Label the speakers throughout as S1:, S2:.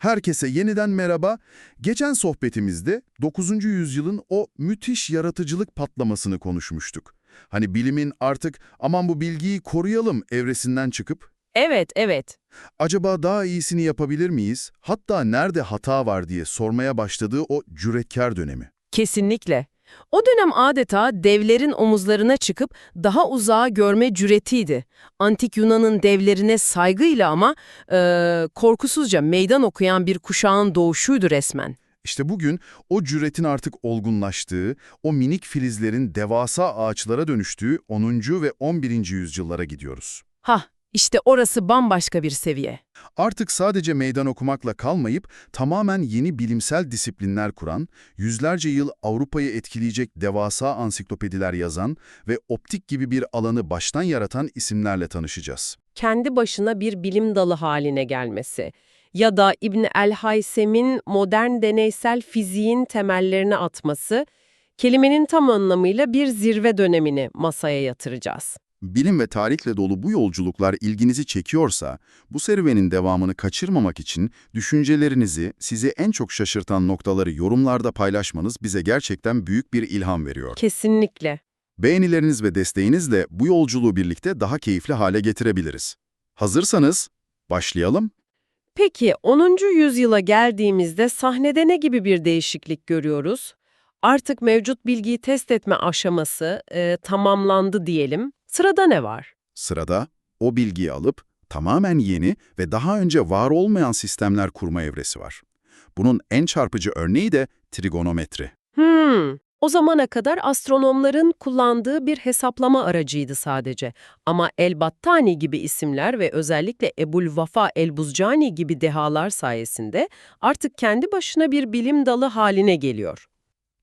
S1: Herkese yeniden merhaba. Geçen sohbetimizde 9. yüzyılın o müthiş yaratıcılık patlamasını konuşmuştuk. Hani bilimin artık aman bu bilgiyi koruyalım evresinden çıkıp
S2: Evet, evet.
S1: acaba daha iyisini yapabilir miyiz? Hatta nerede hata var diye sormaya başladığı o cüretkar dönemi.
S2: Kesinlikle. O dönem adeta devlerin omuzlarına çıkıp daha uzağa görme cüretiydi. Antik Yunan'ın devlerine saygıyla ama eee, korkusuzca meydan okuyan bir kuşağın doğuşuydu resmen.
S1: İşte bugün o cüretin artık olgunlaştığı, o minik filizlerin devasa ağaçlara dönüştüğü 10. ve 11. yüzyıllara gidiyoruz.
S2: Hah, işte orası bambaşka bir seviye.
S1: Artık sadece meydan okumakla kalmayıp tamamen yeni bilimsel disiplinler kuran, yüzlerce yıl Avrupa'yı etkileyecek devasa ansiklopediler yazan ve optik gibi bir alanı baştan yaratan isimlerle tanışacağız.
S2: kendi başına bir bilim dalı haline gelmesi ya da İbn el-Haysem'in modern deneysel fiziğin temellerini atması, kelimenin tam anlamıyla bir zirve dönemini masaya yatıracağız.
S1: Bilim ve tarihle dolu bu yolculuklar ilginizi çekiyorsa, bu serüvenin devamını kaçırmamak için düşüncelerinizi, sizi en çok şaşırtan noktaları yorumlarda paylaşmanız bize gerçekten büyük bir ilham veriyor.
S2: Kesinlikle.
S1: Beğenileriniz ve desteğinizle bu yolculuğu birlikte daha keyifli hale getirebiliriz. Hazırsanız, başlayalım.
S2: Peki 10. yüzyıla geldiğimizde sahnede ne gibi bir değişiklik görüyoruz? Artık mevcut bilgiyi test etme aşaması e, tamamlandı diyelim. Sırada ne var?
S1: Sırada o bilgiyi alıp tamamen yeni ve daha önce var olmayan sistemler kurma evresi var. Bunun en çarpıcı örneği de trigonometri.
S2: Hmm, o zamana kadar astronomların kullandığı bir hesaplama aracıydı sadece. Ama El-Battani gibi isimler ve özellikle Ebul Vafa El-Buzcani gibi dehalar sayesinde artık kendi başına bir bilim dalı haline geliyor.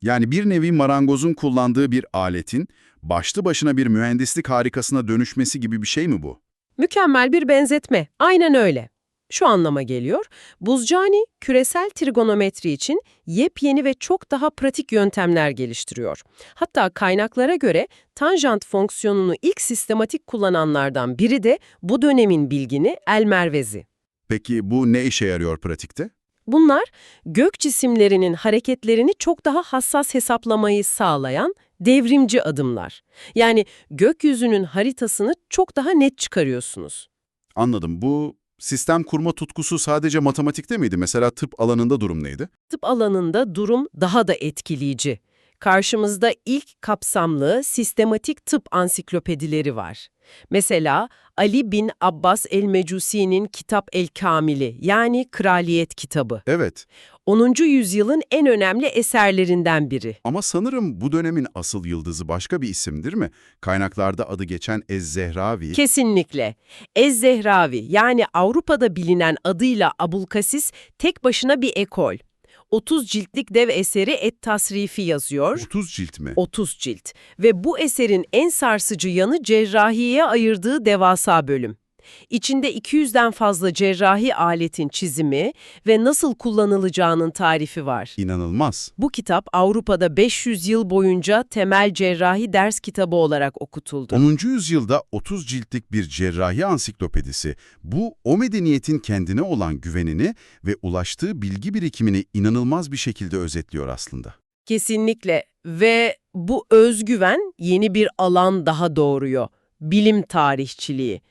S1: Yani bir nevi marangozun kullandığı bir aletin başlı başına bir mühendislik harikasına dönüşmesi gibi bir şey mi bu?
S2: Mükemmel bir benzetme, aynen öyle. Şu anlama geliyor, Buzcani küresel trigonometri için yepyeni ve çok daha pratik yöntemler geliştiriyor. Hatta kaynaklara göre tanjant fonksiyonunu ilk sistematik kullananlardan biri de bu dönemin bilgini El-Mervezi.
S1: Peki bu ne işe yarıyor pratikte?
S2: Bunlar gök cisimlerinin hareketlerini çok daha hassas hesaplamayı sağlayan devrimci adımlar. Yani gökyüzünün haritasını çok daha net çıkarıyorsunuz.
S1: Anladım. Bu sistem kurma tutkusu sadece matematikte miydi? Mesela tıp alanında durum neydi?
S2: Tıp alanında durum daha da etkileyici. Karşımızda ilk kapsamlı sistematik tıp ansiklopedileri var. Mesela Ali bin Abbas el-Mecusi'nin Kitap el-Kamili yani Kraliyet Kitabı.
S1: Evet.
S2: 10. yüzyılın en önemli eserlerinden biri.
S1: Ama sanırım bu dönemin asıl yıldızı başka bir isimdir mi? Kaynaklarda adı geçen Ez-Zehravi.
S2: Kesinlikle. Ez-Zehravi yani Avrupa'da bilinen adıyla Abulkasis tek başına bir ekol. 30 ciltlik dev eseri Et-Tasrifi yazıyor.
S1: 30 cilt mi?
S2: 30 cilt ve bu eserin en sarsıcı yanı cerrahiye ayırdığı devasa bölüm. İçinde 200'den fazla cerrahi aletin çizimi ve nasıl kullanılacağının tarifi var.
S1: İnanılmaz.
S2: Bu kitap Avrupa'da 500 yıl boyunca temel cerrahi ders kitabı olarak okutuldu.
S1: 10. yüzyılda 30 ciltlik bir cerrahi ansiklopedisi, bu o medeniyetin kendine olan güvenini ve ulaştığı bilgi birikimini inanılmaz bir şekilde özetliyor aslında.
S2: Kesinlikle ve bu özgüven yeni bir alan daha doğuruyor. Bilim tarihçiliği.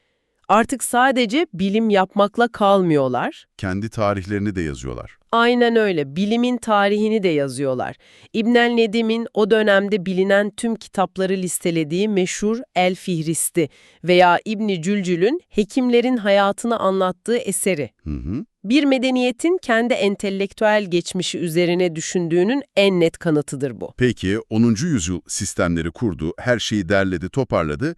S2: Artık sadece bilim yapmakla kalmıyorlar.
S1: Kendi tarihlerini de yazıyorlar.
S2: Aynen öyle. Bilimin tarihini de yazıyorlar. İbnel Nedim'in o dönemde bilinen tüm kitapları listelediği meşhur El Fihristi veya İbni Cülcül'ün hekimlerin hayatını anlattığı eseri.
S1: Hı hı.
S2: Bir medeniyetin kendi entelektüel geçmişi üzerine düşündüğünün en net kanıtıdır bu.
S1: Peki 10. yüzyıl sistemleri kurdu, her şeyi derledi, toparladı.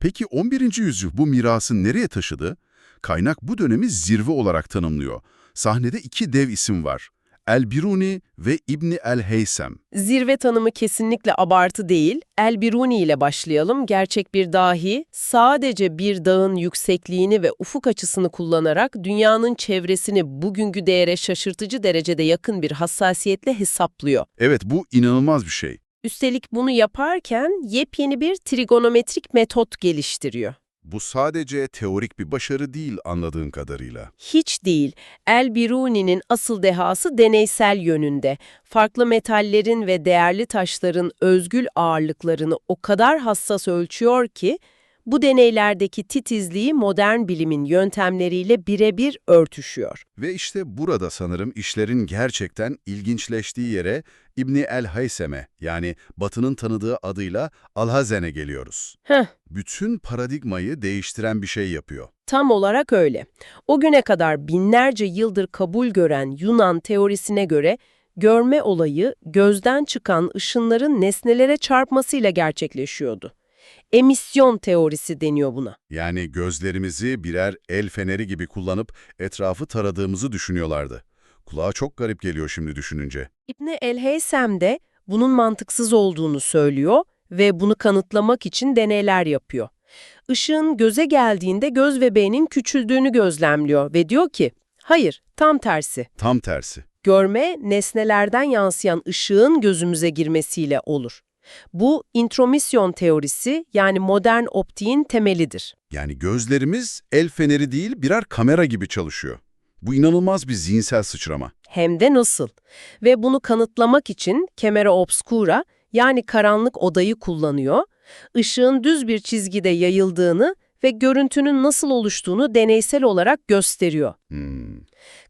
S1: Peki 11. yüzyıl bu mirası nereye taşıdı? Kaynak bu dönemi zirve olarak tanımlıyor. Sahnede iki dev isim var. El-Biruni ve İbni el-Heysem.
S2: Zirve tanımı kesinlikle abartı değil. El-Biruni ile başlayalım. Gerçek bir dahi sadece bir dağın yüksekliğini ve ufuk açısını kullanarak dünyanın çevresini bugünkü değere şaşırtıcı derecede yakın bir hassasiyetle hesaplıyor.
S1: Evet bu inanılmaz bir şey.
S2: Üstelik bunu yaparken yepyeni bir trigonometrik metot geliştiriyor.
S1: Bu sadece teorik bir başarı değil anladığın kadarıyla.
S2: Hiç değil. El-Biruni'nin asıl dehası deneysel yönünde. Farklı metallerin ve değerli taşların özgül ağırlıklarını o kadar hassas ölçüyor ki, bu deneylerdeki titizliği modern bilimin yöntemleriyle birebir örtüşüyor.
S1: Ve işte burada sanırım işlerin gerçekten ilginçleştiği yere İbni el-Haysem'e yani Batı'nın tanıdığı adıyla Alhazen'e geliyoruz.
S2: Heh,
S1: Bütün paradigmayı değiştiren bir şey yapıyor.
S2: tam olarak öyle. O güne kadar binlerce yıldır kabul gören Yunan teorisine göre, görme olayı gözden çıkan ışınların nesnelere çarpmasıyla gerçekleşiyordu. Emisyon teorisi deniyor buna.
S1: Yani gözlerimizi birer el feneri gibi kullanıp etrafı taradığımızı düşünüyorlardı. Kulağa çok garip geliyor şimdi düşününce.
S2: İbni el-Heysem de bunun mantıksız olduğunu söylüyor ve bunu kanıtlamak için deneyler yapıyor. Işığın göze geldiğinde göz bebeğinin küçüldüğünü gözlemliyor ve diyor ki, hayır, tam tersi.
S1: Tam tersi.
S2: Görme, nesnelerden yansıyan ışığın gözümüze girmesiyle olur. Bu intromisyon teorisi yani modern optiğin temelidir.
S1: Yani gözlerimiz el feneri değil birer kamera gibi çalışıyor. Bu inanılmaz bir zihinsel sıçrama.
S2: Hem de nasıl? Ve bunu kanıtlamak için kemera obscura yani karanlık odayı kullanıyor, ışığın düz bir çizgide yayıldığını ve görüntünün nasıl oluştuğunu deneysel olarak gösteriyor.
S1: Hmm.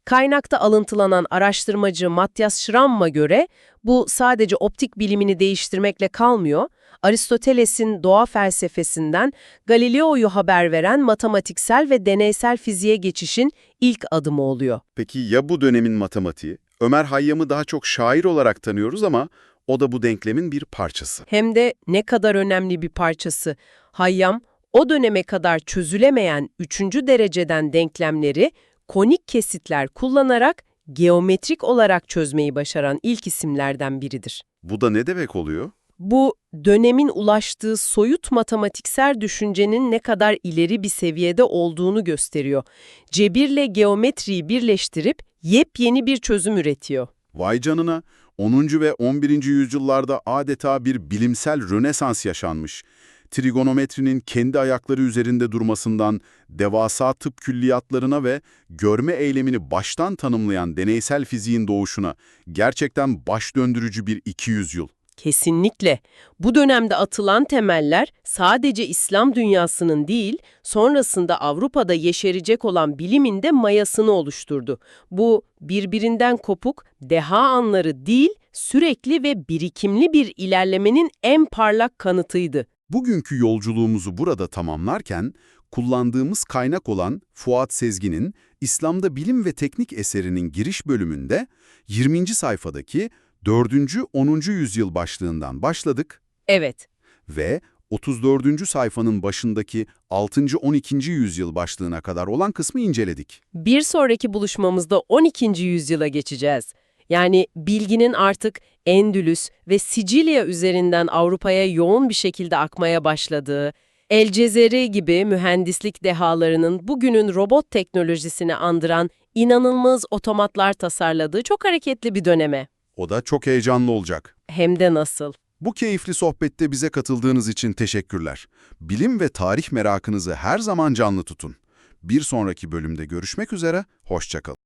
S2: Kaynakta alıntılanan araştırmacı Matthias Schramm'a göre bu sadece optik bilimini değiştirmekle kalmıyor, Aristoteles'in doğa felsefesinden Galileo'yu haber veren matematiksel ve deneysel fiziğe geçişin ilk adımı oluyor.
S1: Peki ya bu dönemin matematiği? Ömer Hayyam'ı daha çok şair olarak tanıyoruz ama o da bu denklemin bir parçası.
S2: Hem de ne kadar önemli bir parçası. Hayyam, o döneme kadar çözülemeyen üçüncü dereceden denklemleri konik kesitler kullanarak geometrik olarak çözmeyi başaran ilk isimlerden biridir.
S1: Bu da ne demek oluyor?
S2: Bu, dönemin ulaştığı soyut matematiksel düşüncenin ne kadar ileri bir seviyede olduğunu gösteriyor. Cebirle geometriyi birleştirip yepyeni bir çözüm üretiyor.
S1: Vay canına, 10. ve 11. yüzyıllarda adeta bir bilimsel rönesans yaşanmış. Trigonometrinin kendi ayakları üzerinde durmasından devasa tıp külliyatlarına ve görme eylemini baştan tanımlayan deneysel fiziğin doğuşuna gerçekten baş döndürücü bir 200 yıl.
S2: Kesinlikle. Bu dönemde atılan temeller sadece İslam dünyasının değil, sonrasında Avrupa'da yeşerecek olan bilimin de mayasını oluşturdu. Bu birbirinden kopuk, deha anları değil, sürekli ve birikimli bir ilerlemenin en parlak kanıtıydı.
S1: Bugünkü yolculuğumuzu burada tamamlarken, kullandığımız kaynak olan Fuat Sezgin'in İslam'da Bilim ve Teknik eserinin giriş bölümünde 20. sayfadaki 4. 10. yüzyıl başlığından başladık
S2: Evet,
S1: ve 34. sayfanın başındaki 6. 12. yüzyıl başlığına kadar olan kısmı inceledik.
S2: bir sonraki buluşmamızda 12. yüzyıla geçeceğiz. Yani bilginin artık Endülüs ve Sicilya üzerinden Avrupa'ya yoğun bir şekilde akmaya başladığı, El Cezeri gibi mühendislik dehalarının bugünün robot teknolojisini andıran inanılmaz otomatlar tasarladığı çok hareketli bir döneme.
S1: O da çok heyecanlı olacak.
S2: Hem de nasıl.
S1: Bu keyifli sohbette bize katıldığınız için teşekkürler. Bilim ve tarih merakınızı her zaman canlı tutun. Bir sonraki bölümde görüşmek üzere, hoşçakalın.